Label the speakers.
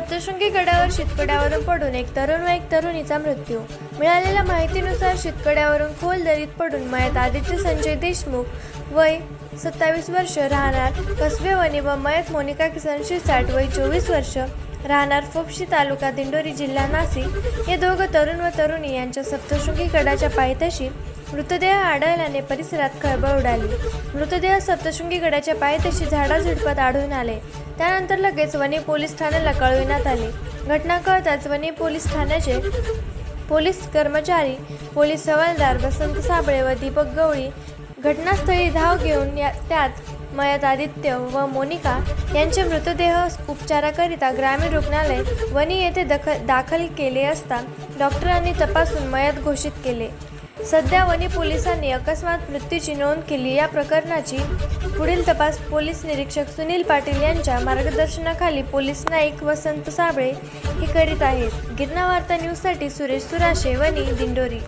Speaker 1: सप्तशृंगी गडावर शितकड्यावरून पडून एक तरुण व एक तरुणीचा मृत्यू. मिळालेल्या माहितीनुसार शितकड्यावरून खोल दरीत पडून मयत आदित्य संजय देशमुख वय सत्तावीस वर्ष राहणार कसबेवणी व मयत मोनिका किसन शिरसाट वय चोवीस वर्ष राहणार फोपशी तालुका दिंडोरी जिल्हा नाशिक. हे दोघं तरुण व तरुणी यांच्या सप्तशृंगी गडाच्या पायथ्याशी मृतदेह आढळल्याने परिसरात खळबळ उडाली. मृतदेह सप्तशृंगी गडाच्या पायथ्याशी झाडाझुडपात आढळून आले. त्यानंतर लगेच वनी पोलीस ठाण्याला कळविण्यात आले. घटना कळताच वनी पोलीस ठाण्याचे पोलीस कर्मचारी पोलीस हवालदार वसंत साबळे व दीपक गवळी घटनास्थळी धाव घेऊन या त्यात मयत आदित्य व मोनिका यांचे मृतदेह उपचाराकरिता ग्रामीण रुग्णालय वनी येथे दखल दाखल केले असता डॉक्टरांनी तपासून मयत घोषित केले. सध्या वणी पोलिसांनी अकस्मात मृत्यूची नोंद केली. या प्रकरणाची पुढील तपास पोलीस निरीक्षक सुनील पाटील यांच्या मार्गदर्शनाखाली पोलीस नाईक वसंत साबळे हे करीत आहेत. गिरणा वार्ता न्यूजसाठी सुरेश सुराशे वणी दिंडोरी.